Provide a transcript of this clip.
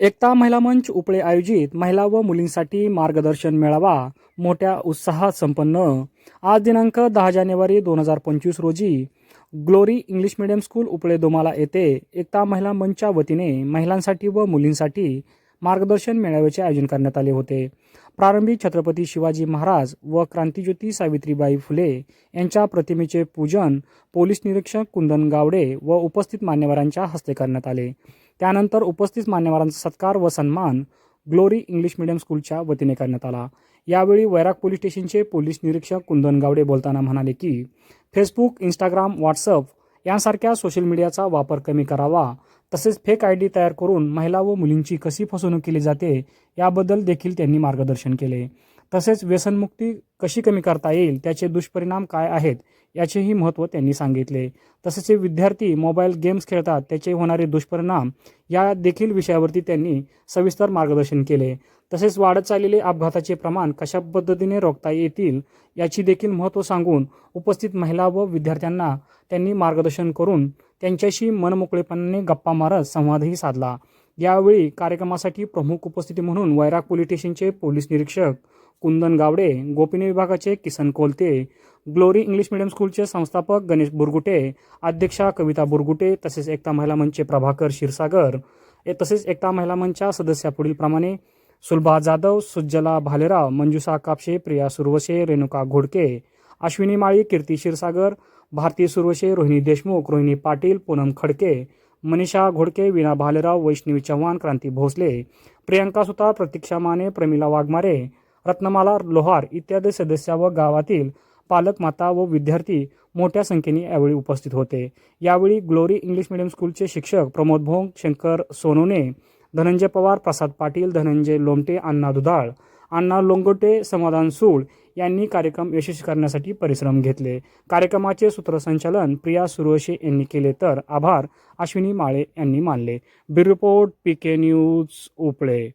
एकता महिला मंच उपळे आयोजित महिला व मुलींसाठी मार्गदर्शन मेळावा मोठ्या उत्साहात संपन्न. आज दिनांक दहा जानेवारी दोन हजार पंचवीस रोजी Glory English medium school Upale Domala येथे एकता महिला मंचच्या वतीने महिलांसाठी व मुलींसाठी मार्गदर्शन मेळाव्याचे आयोजन करण्यात आले होते. प्रारंभी छत्रपती शिवाजी महाराज व क्रांतीज्योती सावित्रीबाई फुले यांच्या प्रतिमेचे पूजन पोलीस निरीक्षक कुंदन गावडे व उपस्थित मान्यवरांच्या हस्ते करण्यात आले. त्यानंतर उपस्थित मान्यवरांचा सत्कार व सन्मान ग्लोरी इंग्लिश मिडियम स्कूलच्या वतीने करण्यात आला. यावेळी वैराग पोलीस स्टेशनचे पोलीस निरीक्षक कुंदन गावडे बोलताना म्हणाले की फेसबुक इंस्टाग्राम व्हॉट्सअप यांसारख्या सोशल मीडियाचा वापर कमी करावा. तसेच फेक आय डी तयार करून महिला व मुलींची कशी फसवणूक केली जाते याबद्दल देखील त्यांनी मार्गदर्शन केले. तसेच व्यसनमुक्ती कशी कमी करता येईल त्याचे दुष्परिणाम काय आहेत याचेही महत्त्व त्यांनी सांगितले. तसेच विद्यार्थी मोबाईल गेम्स खेळतात त्याचे होणारे दुष्परिणाम या देखील विषयावरती त्यांनी सविस्तर मार्गदर्शन केले. तसेच वाढत चाललेले अपघाताचे प्रमाण कशा पद्धतीने रोखता येतील याची देखील महत्त्व सांगून उपस्थित महिला व विद्यार्थ्यांना त्यांनी मार्गदर्शन करून त्यांच्याशी मनमोकळेपणाने गप्पा मारत संवादही साधला. यावेळी कार्यक्रमासाठी प्रमुख उपस्थिती म्हणून वैराग पोलीस स्टेशनचे पोलीस निरीक्षक कुंदन गावडे गोपिनी विभागाचे Kisan Kolte Glory English medium स्कूलचे संस्थापक गणेश बुरगुटे अध्यक्षा कविता बुरगुटे तसेच एकता महिला मंचचे प्रभाकर क्षीरसागर तसेच एकता महिला मंचच्या सदस्या पुढीलप्रमाणे सुलभा जाधव सुज्जला भालेराव मंजुषा कापशे प्रिया सुरवशे रेणुका घोडके अश्विनी माळी कीर्ती क्षीरसागर भारती सुरवशे रोहिणी देशमुख रोहिणी पाटील पूनम खडके मनीषा घोडके विना भालेराव वैष्णवी चव्हाण क्रांती भोसले प्रियंका सुतार प्रतीक्षा माने प्रमिला वाघमारे रत्नमाला लोहार इत्यादी सदस्य व गावातील पालक माता व विद्यार्थी मोठ्या संख्येने यावेळी उपस्थित होते. यावेळी ग्लोरी इंग्लिश मिडियम स्कूलचे शिक्षक प्रमोद भोंग शंकर सोनोने धनंजय पवार प्रसाद पाटील धनंजय लोमटे अण्णा दुधाळ अण्णा लोंगोटे समाधान सूळ यांनी कार्यक्रम यशस्वी करण्यासाठी परिश्रम घेतले. कार्यक्रमाचे सूत्रसंचालन प्रिया सुरोशे यांनी केले तर आभार अश्विनी माळे यांनी मानले. Bureau report P K news Upale.